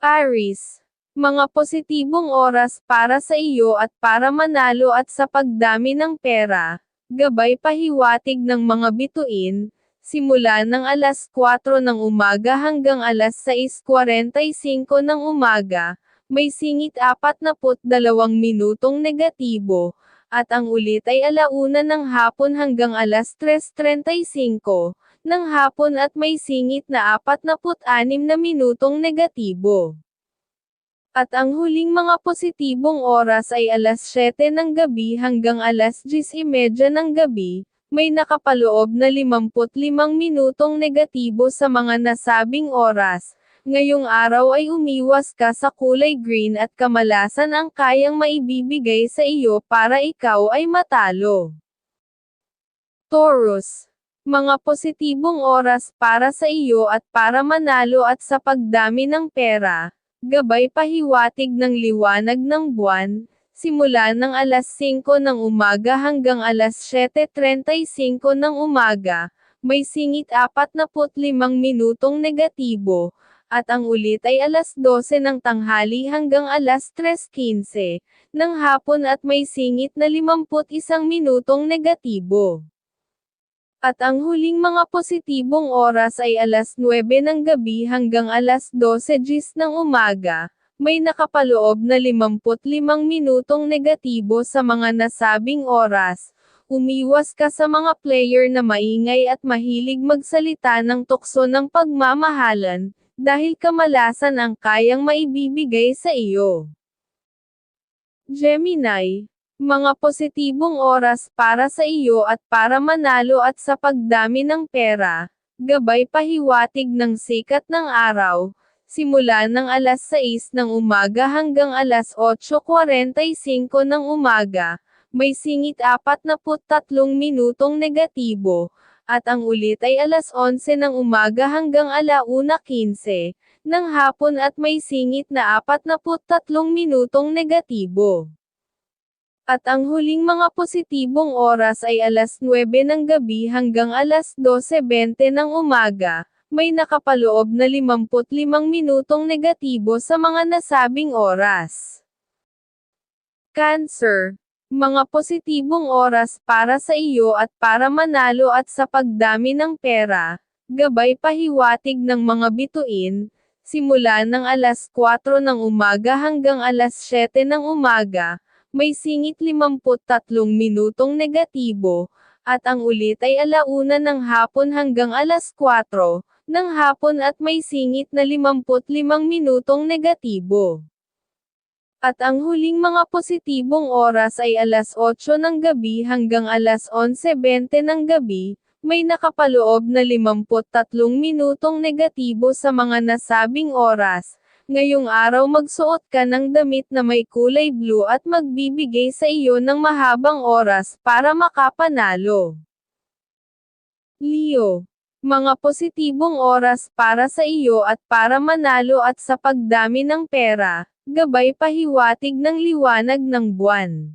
Aris. Mga positibong oras para sa iyo at para manalo at sa pagdami ng pera. Gabay pahiwatig ng mga bituin, simula ng alas 4 ng umaga hanggang alas 6.45 ng umaga, may singit 42 minutong negatibo, at ang ulit ay alauna ng hapon hanggang alas 3.35 ng hapon at may singit na 46 na minutong negatibo. At ang huling mga positibong oras ay alas 7 ng gabi hanggang alas 10.30 ng gabi, may nakapaloob na 55 minutong negatibo sa mga nasabing oras. Ngayong araw ay umiwas ka sa kulay green at kamalasan ang kayang maibibigay sa iyo para ikaw ay matalo. Taurus mga positibong oras para sa iyo at para manalo at sa pagdami ng pera, gabay pahiwatig ng liwanag ng buwan, simula ng alas 5 ng umaga hanggang alas 7.35 ng umaga, may singit 45 minutong negatibo, at ang ulit ay alas 12 ng tanghali hanggang alas 3.15 ng hapon at may singit na 51 minutong negatibo. At ang huling mga positibong oras ay alas 9 ng gabi hanggang alas 12 gis ng umaga, may nakapaloob na 55 minutong negatibo sa mga nasabing oras. Umiwas ka sa mga player na maingay at mahilig magsalita ng tukso ng pagmamahalan, dahil kamalasan ang kayang maibibigay sa iyo. Gemini mga positibong oras para sa iyo at para manalo at sa pagdami ng pera, gabay pahiwatig ng sikat ng araw, simula ng alas 6 ng umaga hanggang alas 8.45 ng umaga, may singit 43 minutong negatibo, at ang ulit ay alas 11 ng umaga hanggang alauna 15 ng hapon at may singit na 43 minutong negatibo. At ang huling mga positibong oras ay alas 9 ng gabi hanggang alas 12.20 ng umaga, may nakapaloob na 55 minutong negatibo sa mga nasabing oras. Cancer. Mga positibong oras para sa iyo at para manalo at sa pagdami ng pera, gabay pahiwatig ng mga bituin, simula ng alas 4 ng umaga hanggang alas 7 ng umaga, may singit 53 minutong negatibo, at ang ulit ay alauna ng hapon hanggang alas 4 ng hapon at may singit na 55 minutong negatibo. At ang huling mga positibong oras ay alas 8 ng gabi hanggang alas 11.20 ng gabi, may nakapaloob na 53 minutong negatibo sa mga nasabing oras, Ngayong araw magsuot ka ng damit na may kulay blue at magbibigay sa iyo ng mahabang oras para makapanalo. Leo. Mga positibong oras para sa iyo at para manalo at sa pagdami ng pera, gabay pahiwatig ng liwanag ng buwan.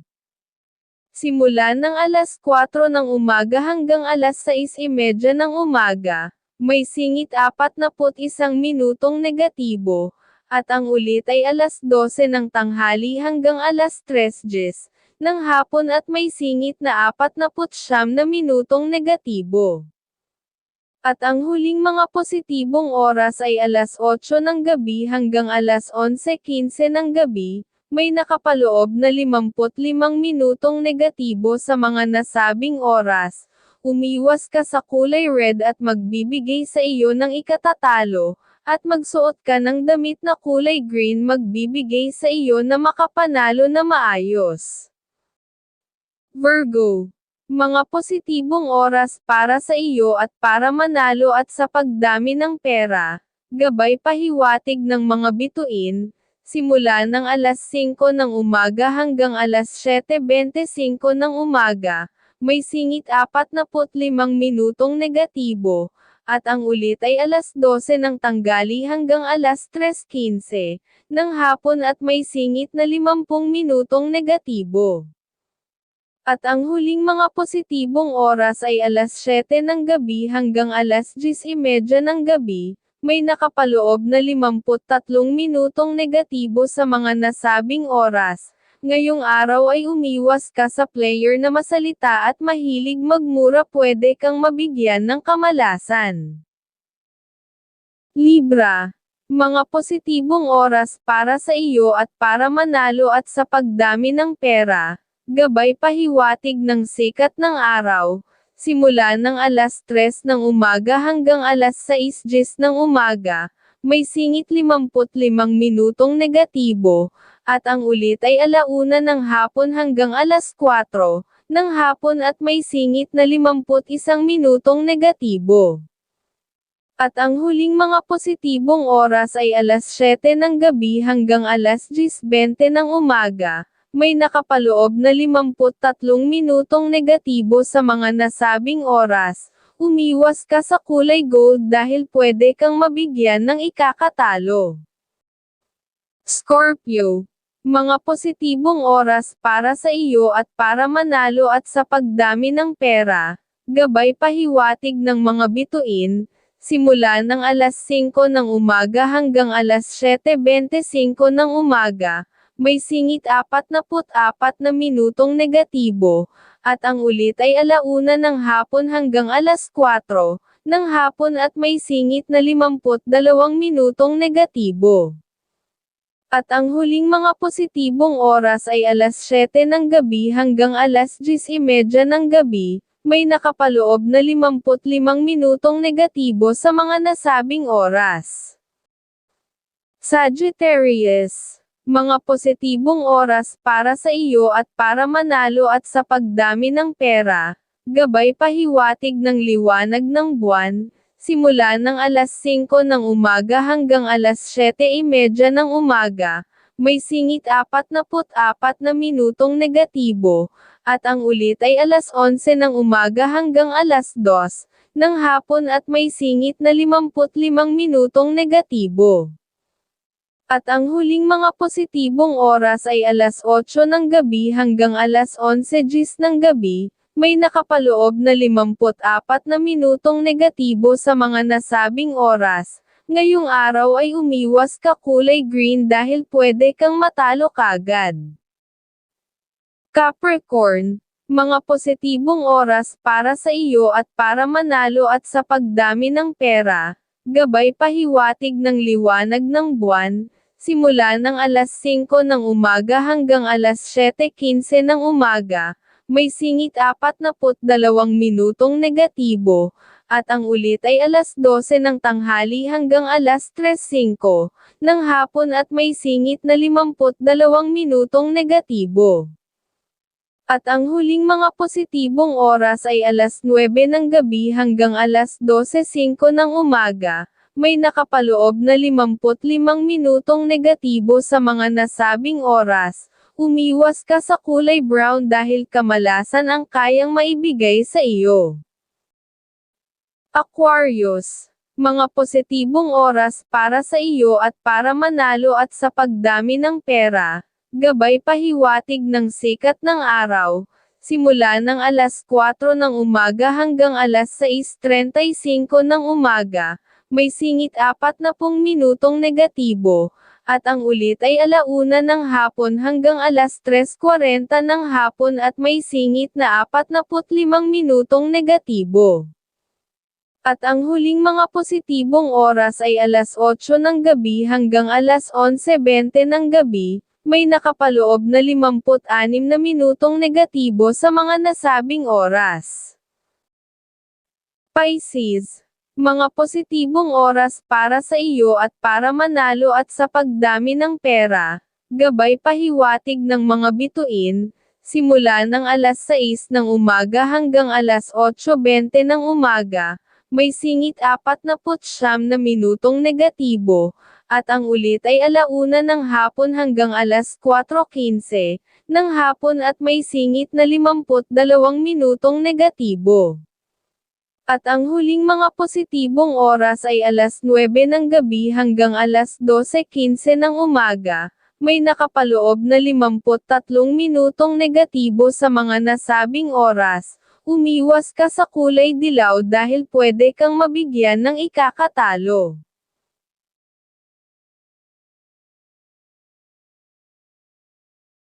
Simula ng alas 4 ng umaga hanggang alas 6.30 ng umaga, may singit 41 minutong negatibo, at ang ulit ay alas 12 ng tanghali hanggang alas 3 gis, ng hapon at may singit na 49 na minutong negatibo. At ang huling mga positibong oras ay alas 8 ng gabi hanggang alas 11.15 ng gabi, may nakapaloob na 55 minutong negatibo sa mga nasabing oras, umiwas ka sa kulay red at magbibigay sa iyo ng ikatatalo, at magsuot ka ng damit na kulay green magbibigay sa iyo na makapanalo na maayos. Virgo. Mga positibong oras para sa iyo at para manalo at sa pagdami ng pera, gabay pahiwatig ng mga bituin, simula ng alas 5 ng umaga hanggang alas 7.25 ng umaga, may singit 45 minutong negatibo, at ang ulit ay alas 12 ng tanggali hanggang alas 3.15 ng hapon at may singit na 50 minutong negatibo. At ang huling mga positibong oras ay alas 7 ng gabi hanggang alas 10.30 ng gabi, may nakapaloob na 53 minutong negatibo sa mga nasabing oras. Ngayong araw ay umiwas ka sa player na masalita at mahilig magmura pwede kang mabigyan ng kamalasan. Libra. Mga positibong oras para sa iyo at para manalo at sa pagdami ng pera. Gabay pahiwatig ng sikat ng araw, simula ng alas 3 ng umaga hanggang alas 6.10 ng umaga, may singit 55 minutong negatibo, at ang ulit ay alauna ng hapon hanggang alas 4 ng hapon at may singit na 51 minutong negatibo. At ang huling mga positibong oras ay alas 7 ng gabi hanggang alas 10.20 ng umaga, may nakapaloob na 53 minutong negatibo sa mga nasabing oras. Umiwas ka sa kulay gold dahil pwede kang mabigyan ng ikakatalo. Scorpio. Mga positibong oras para sa iyo at para manalo at sa pagdami ng pera. Gabay pahiwatig ng mga bituin, simula ng alas 5 ng umaga hanggang alas 7.25 ng umaga, may singit 44 na minutong negatibo, at ang ulit ay alauna ng hapon hanggang alas 4 ng hapon at may singit na 52 minutong negatibo. At ang huling mga positibong oras ay alas 7 ng gabi hanggang alas 10.30 ng gabi, may nakapaloob na 55 minutong negatibo sa mga nasabing oras. Sagittarius mga positibong oras para sa iyo at para manalo at sa pagdami ng pera, gabay pahiwatig ng liwanag ng buwan, simula ng alas 5 ng umaga hanggang alas 7.30 ng umaga, may singit 44 na minutong negatibo, at ang ulit ay alas 11 ng umaga hanggang alas 2 ng hapon at may singit na 55 minutong negatibo. At ang huling mga positibong oras ay alas 8 ng gabi hanggang alas 11 gis ng gabi, may nakapaloob na 54 na minutong negatibo sa mga nasabing oras. Ngayong araw ay umiwas ka kulay green dahil pwede kang matalo kagad. Capricorn, mga positibong oras para sa iyo at para manalo at sa pagdami ng pera, gabay pahiwatig ng liwanag ng buwan, simula ng alas 5 ng umaga hanggang alas 7.15 ng umaga, may singit 42 minutong negatibo, at ang ulit ay alas 12 ng tanghali hanggang alas 3.05 ng hapon at may singit na 52 minutong negatibo. At ang huling mga positibong oras ay alas 9 ng gabi hanggang alas 12.05 ng umaga, may nakapaloob na 55 minutong negatibo sa mga nasabing oras. Umiwas ka sa kulay brown dahil kamalasan ang kayang maibigay sa iyo. Aquarius. Mga positibong oras para sa iyo at para manalo at sa pagdami ng pera. Gabay pahiwatig ng sikat ng araw, simula ng alas 4 ng umaga hanggang alas 6.35 ng umaga, may singit 40 minutong negatibo, at ang ulit ay alauna ng hapon hanggang alas 3.40 ng hapon at may singit na 45 minutong negatibo. At ang huling mga positibong oras ay alas 8 ng gabi hanggang alas 11.20 ng gabi, may nakapaloob na 56 na minutong negatibo sa mga nasabing oras. Pisces mga positibong oras para sa iyo at para manalo at sa pagdami ng pera, gabay pahiwatig ng mga bituin, simula ng alas 6 ng umaga hanggang alas 8.20 ng umaga, may singit 49 na minutong negatibo, at ang ulit ay alauna ng hapon hanggang alas 4.15 ng hapon at may singit na 52 minutong negatibo. At ang huling mga positibong oras ay alas 9 ng gabi hanggang alas 12.15 ng umaga, may nakapaloob na 53 minutong negatibo sa mga nasabing oras. Umiwas ka sa kulay dilaw dahil pwede kang mabigyan ng ikakatalo.